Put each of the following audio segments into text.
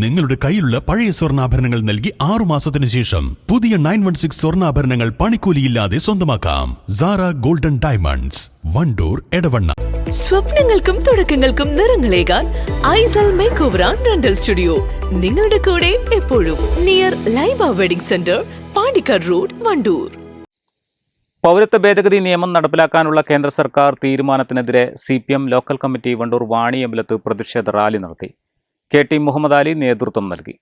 നിങ്ങളുടെ കയ്യിലുള്ള പഴയ സ്വർണാഭരണങ്ങൾ നൽകി ആറു മാസത്തിന് ശേഷം പുതിയ നയൻ വൺ സിക്സ് സ്വർണാഭരണങ്ങൾ പണിക്കൂലിയില്ലാതെ സ്വന്തമാക്കാം. Sara Golden Diamonds Wandoor Edavanna. സ്വപ്നങ്ങൾക്കും തുടക്കങ്ങൾക്കും നിറങ്ങളേകാൻ Aisal make over rental studio നിങ്ങളുടെ കൂടെ എപ്പോഴും near Laiba wedding centre Pandikkad road Wandoor. പൗരത്വ ഭേദഗതി നിയമം നടപ്പിലാക്കാനുള്ള കേന്ദ്ര സർക്കാർ തീരുമാനത്തിനെതിരെ C P M local committee Wandoor വാണിയമ്പലത്ത് പ്രതിഷേധ റാലി നടത്തി. കെ ടി മുഹമ്മദ് അലി നേതൃത്വം നൽകി.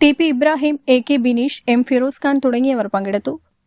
T P Ibrahim A K Bineesh M Firoz Khan തുടങ്ങിയവർ പങ്കെടുത്തു.